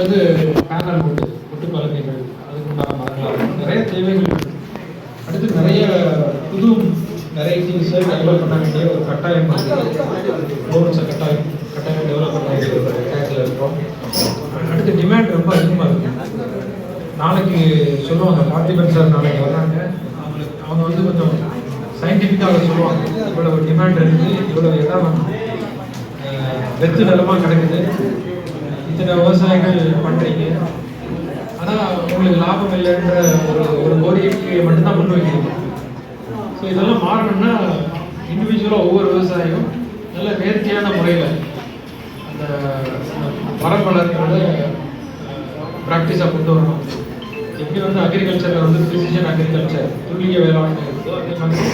அல்லது பேனல் போட்டு கொட்டு பலகைகள் அதுக்குண்டான மரங்களாக இருக்கும். நிறைய தேவைகள் அடுத்து நிறைய புது வெரைட்டிஸை டெவலப் பண்ண வேண்டிய ஒரு கட்டாயம் ரோட்ஸை கட்டாயம் கட்டாயம் டெவலப் பண்ண வேண்டிய ஒரு கட்டாயத்தில் இருக்கோம். அடுத்து டிமாண்ட் ரொம்ப அதிகமாக இருக்கு. நாளைக்கு சொல்லுவாங்க பார்த்திபன் சார் நாளைக்கு வர்றாங்க. அவங்களுக்கு அவங்க வந்து கொஞ்சம் சயின்டிஃபிக்காக சொல்லுவாங்க இவ்வளவு டிமாண்ட் இருக்குது இவ்வளவு இடம் வெத்து நிலமாக கிடக்குது. இத்தனை விவசாயிகள் பண்ணுறீங்க ஆனால் உங்களுக்கு லாபம் இல்லைன்ற ஒரு ஒரு கோரிக்கையை மட்டும்தான் முன்வைக்கிறீங்க ஸோ இதெல்லாம் மாறணும்னா இண்டிவிஜுவலாக ஒவ்வொரு விவசாயியும் நல்ல நேர்த்தியான முறையில் அந்த மரம் வளர்க்கிறத ப்ராக்டிஸாக கொண்டு வரணும். எப்படி வந்து அக்ரிகல்ச்சரில் வந்து ப்ரிசிஷன் அக்ரிகல்ச்சர் துல்லிய வேளாண்மை இருக்குதோ அதே மாதிரி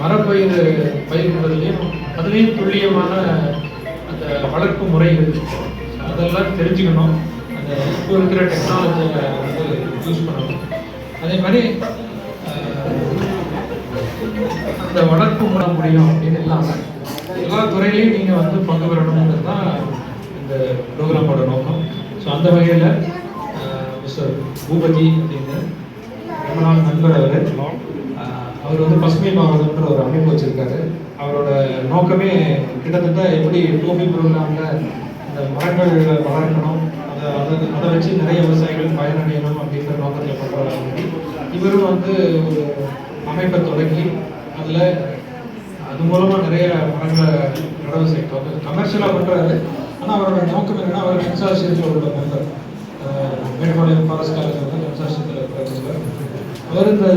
மரப்பயிர் பயிரிடுறதுலையும் அதுலேயும் துல்லியமான அந்த வளர்ப்பு முறைகள். அதெல்லாம் தெரிஞ்சுக்கணும். அந்த இப்போ இருக்கிற டெக்னாலஜியை வந்து யூஸ் பண்ணணும். அதே மாதிரி அந்த வளர்ப்பு பண்ண முடியும் அப்படின்னு இல்லாமல் எல்லா துறையிலையும் நீங்கள் வந்து பங்கு பெறணுங்கிறது தான் இந்த ப்ரோக்ராமோட நோக்கம். ஸோ அந்த வகையில் மிஸ்டர் பூபதி அப்படின்னு ரொம்ப நாள் நண்பர் அவர் அவர் வந்து பசுமை மாவட்டம்ன்ற ஒரு அமைப்பு வச்சுருக்காரு. அவரோட நோக்கமே கிட்டத்தட்ட எப்படி டோபி ப்ரோக்ராமில் இந்த மரங்கள் வளர்க்கணும். அதை அதை அதை வச்சு நிறைய விவசாயிகள் பயனடையணும் அப்படிங்கிற நோக்கத்தில் பண்ணுறாங்க இவரும் வந்து ஒரு அமைப்பை தொடங்கி அதில் அது மூலமாக நிறைய மரங்களை நடவு செய்யணும் கமர்ஷியலாக பண்ணுறாரு ஆனால் அவரோட நோக்கம் என்னன்னா அவர் கன்சார்ஷியத்தில் உள்ள மெம்பர் மேடபாளையம் ஃபாரஸ்ட் காலேஜ் வந்து கன்சார்ஷியத்தில் இருக்கிற அவர் இந்த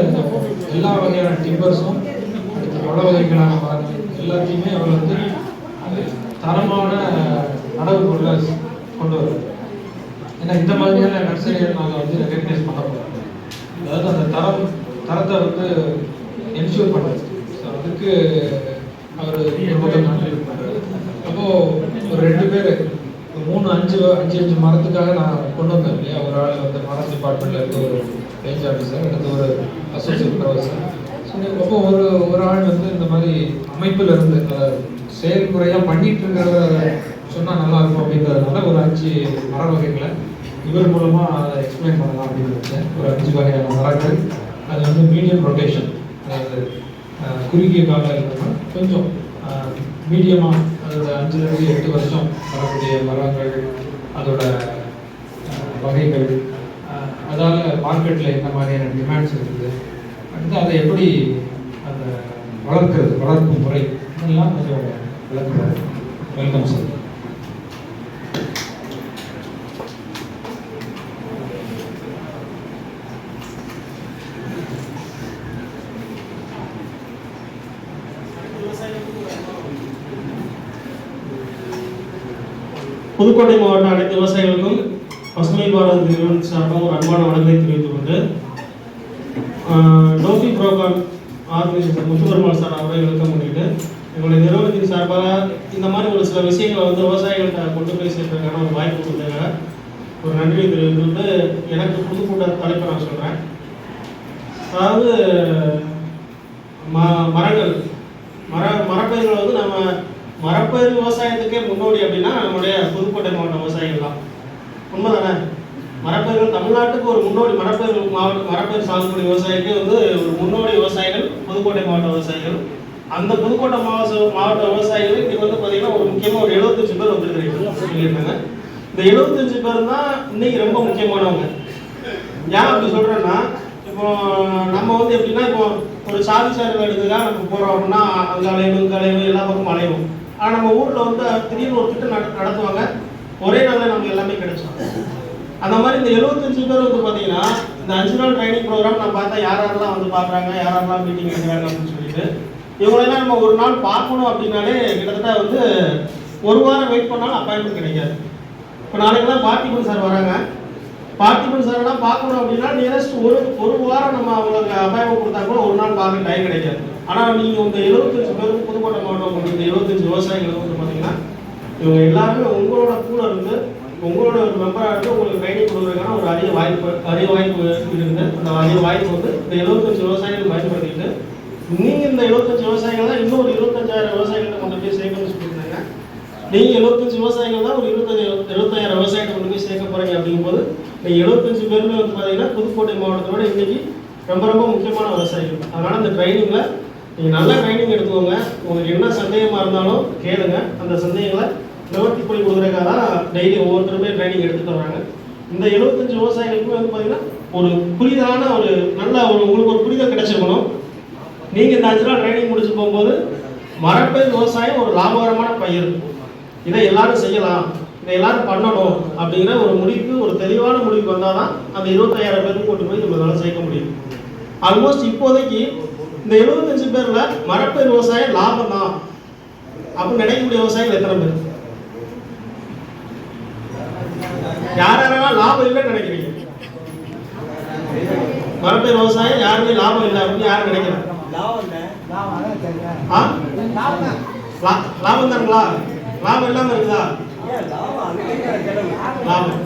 எல்லா வகையான டிம்பர்ஸும் அடுத்து பல வகைகளான மரங்கள் எல்லாத்தையுமே அவர் வந்து தரமான நடவு பொருளை கொண்டு வர ஏன்னா இந்த மாதிரியான நர்சரிகள் நாங்கள் வந்து ரெக்கக்னைஸ் பண்ண போகிறோம் அதாவது அந்த தரம் தரத்தை வந்து என்ஷூர் பண்ணுறது ஸோ அதுக்கு அவர் பக்கம் நன்றி அப்போது ஒரு ரெண்டு பேர் மூணு அஞ்சு அஞ்சு அஞ்சு மரத்துக்காக நான் கொண்டு வந்தேன் இல்லையா? ஒரு ஆள் வந்து மரம் டிபார்ட்மெண்ட்டில் இருக்க ஒரு ரேஞ்ச் ஆஃபீஸர் அடுத்து ஒரு அசோசியேட் ப்ரொஃபஸர் ஸோ அப்போ ஒரு ஒரு ஆள் வந்து இந்த மாதிரி அமைப்பில் இருந்து செயல்முறையாக பண்ணிட்டு இருக்கிற சொன்னால் நல்லா இருக்கும் அப்படின்றதுனால ஒரு அஞ்சு மர வகைகளை இவர் மூலமாக அதை எக்ஸ்பிளைன் பண்ணலாம் அப்படின்னு நினைச்சேன். ஒரு அஞ்சு வகையான மரங்கள் அது வந்து மீடியம் ரொட்டேஷன் அதாவது குறுகிய காலம் இல்லாமல் கொஞ்சம் மீடியமாக அதோட அஞ்சுலேருந்து எட்டு வருஷம் வரக்கூடிய மரங்கள் அதோட வகைகள் அதால் மார்க்கெட்டில் என்ன மாதிரியான டிமாண்ட்ஸ் இருக்குது அடுத்து அதை எப்படி அந்த வளர்க்கிறது வளர்ப்பு முறை இதெல்லாம் கொஞ்சம் விளக்குறாரு வெல்கம் சார் புதுக்கோட்டை மாவட்ட அனைத்து விவசாயிகளுக்கும் பசுமை பாரத நிறுவனம் சார்பாக ஒரு அன்பான வணக்கத்தை தெரிவித்துக் கொண்டு ஆஹ், டோபி புரோகிராம் ஆர்கனைசேஷன் முத்துபெருமாள் சார் அவரை வெல்கம் பண்ணிட்டு எங்களுடைய நிறுவனத்தின் சார்பாக இந்த மாதிரி ஒரு சில விஷயங்களை வந்து விவசாயிகள்கிட்ட கொண்டு போய் சேர்க்கறதுக்கான ஒரு வாய்ப்பு கொடுத்தாங்க ஒரு நன்றியை தெரிவித்துட்டு எனக்கு புதுக்கூட்ட தலைப்பை நான் சொல்கிறேன் அதாவது ம மரங்கள் மர மரப்பயிர்களை வந்து நம்ம மரப்பயிர் விவசாயத்துக்கே முன்னோடி அப்படின்னா நம்மளுடைய புதுக்கோட்டை மாவட்ட விவசாயிகள் தான். உண்மைதானே? மரப்பயிர்கள் தமிழ்நாட்டுக்கு ஒரு முன்னோடி மரப்பயிர் மாவட்ட மரப்பயிர் சாகுபடி விவசாயிக்கு வந்து ஒரு முன்னோடி விவசாயிகள் புதுக்கோட்டை மாவட்ட விவசாயிகள். அந்த புதுக்கோட்டை மாவட்ட மாவட்ட விவசாயிகள் இன்னைக்கு வந்து பார்த்தீங்கன்னா ஒரு முக்கியமாக ஒரு எழுபத்தஞ்சு பேர் வந்துருக்கிறீங்க. சொல்லியிருக்காங்க. இந்த எழுபத்தஞ்சு பேர் தான் இன்னைக்கு ரொம்ப முக்கியமானவங்க. ஏன் அப்படி சொல்கிறேன்னா இப்போ நம்ம வந்து எப்படின்னா இப்போ ஒரு சாதி சார்பு எடுத்துக்கா நம்ம போகிறோம் அப்படின்னா அங்கே அலையணும் இங்கே அலையணும் எல்லா பக்கமும் அலையணும் ஆனால் நம்ம ஊரில் வந்து திடீர்னு ஒரு திட்டம் நட- நடத்துவாங்க. ஒரே நாளில் நமக்கு எல்லாமே கிடைச்சோம் அந்த மாதிரி இந்த 75 பேர் வந்து பார்த்தீங்கன்னா இந்த அஞ்சு நாள் ட்ரைனிங் ப்ரோக்ராம் நான் பார்த்தா யார் யாரெல்லாம் வந்து பார்க்குறாங்க யார் யாரெல்லாம் மீட்டிங் எடுக்கிறாங்க அப்படின்னு சொல்லிட்டு இவங்களெல்லாம் நம்ம ஒரு நாள் பார்க்கணும் அப்படின்னாலே கிட்டத்தட்ட வந்து ஒரு வாரம் வெயிட் பண்ணாலும் அப்பாயின்மெண்ட் கிடைக்காது. இப்போ நாளைக்கெல்லாம் பார்த்திபன் சார் வராங்க. பார்த்திபன் சார்லாம் பார்க்கணும் அப்படின்னா நியரஸ்ட் ஒரு ஒரு வாரம் நம்ம அவங்களுக்கு அபாயம் கொடுத்தா கூட ஒரு நாள் பார்க்க டைம் கிடைக்காது. ஆனால் நீங்கள் உங்கள் எழுபத்தஞ்சு பேரும் புதுக்கோட்டை மாவட்டம் கொண்டு இந்த எழுபத்தஞ்சு விவசாயிகள் வந்து பார்த்தீங்கன்னா இவங்க எல்லாருமே உங்களோட கூட இருந்து உங்களோட ஒரு மெம்பராக இருந்து உங்களுக்கு ட்ரைனிங் கொடுக்குறதுக்கான ஒரு அரிய வாய்ப்பு அரிய வாய்ப்பு இருக்குது அந்த அரிய வாய்ப்பு வந்து இந்த எழுபத்தஞ்சு விவசாயிகள் பயன்படுத்திட்டு நீங்கள் இந்த எழுபத்தஞ்சு விவசாயிகள் தான் இன்னும் ஒரு இருபத்தஞ்சாயிரம் விவசாயிகளை கொண்டு போய் சேர்க்கணும்னு சொல்லியிருந்தாங்க நீங்கள் எழுபத்தஞ்சு விவசாயிகள் தான் ஒரு இருபத்தஞ்சு எழுபத்தாயிரம் விவசாயத்தை கொண்டு போய் சேர்க்க போகிறீங்க அப்படிங்கும்போது நீங்கள் எழுபத்தஞ்சு பேருமே வந்து பார்த்தீங்கன்னா புதுக்கோட்டை மாவட்டத்தோட இன்றைக்கி ரொம்ப ரொம்ப முக்கியமான விவசாயிகள் அதனால் இந்த ட்ரைனிங்கில் நீங்கள் நல்ல ட்ரைனிங் எடுத்துக்கோங்க. உங்களுக்கு என்ன சந்தேகமாக இருந்தாலும் கேளுங்க. அந்த சந்தேகங்களை நிவர்த்தி பண்ணி கொடுக்குறக்காக தான் டெய்லி ஒவ்வொருத்தருமே ட்ரைனிங் எடுத்துட்டு வராங்க. இந்த எழுபத்தஞ்சு விவசாயிகளுக்குமே வந்து பார்த்தீங்கன்னா ஒரு புரிதலான ஒரு நல்ல ஒரு உங்களுக்கு ஒரு புரிதல் கிடைச்சிருக்கணும். நீங்கள் இந்த அஞ்சு நாள் ட்ரைனிங் முடிச்சு போகும்போது மரப்பயிர் விவசாயம் ஒரு லாபகரமான பயிர். இதை எல்லாரும் செய்யலாம். இதை எல்லாரும் பண்ணணும் அப்படிங்கிற ஒரு முடிவுக்கு ஒரு தெளிவான முடிவுக்கு வந்தால் தான் அந்த இருபத்தாயிரம் பேருக்கு கொண்டு போய் நம்மளால சேர்க்க முடியும். ஆல்மோஸ்ட் இப்போதைக்கு இந்த எழுபத்தஞ்சு பேர்ல மரப்பயிர் விவசாயம் லாபம் தான் அப்படின்னு நினைக்கக்கூடிய விவசாயிகள் எத்தனை பேர்? யார் யாரெல்லாம் லாபம் இல்லைன்னு நினைக்கிறீங்க? மரப்பயிர் விவசாயம் யாருமே லாபம் இல்லை அப்படின்னு யாரும் லா- லாபம் தானுங்களா லாபம் இல்லாம இருக்குதா? லாபம்.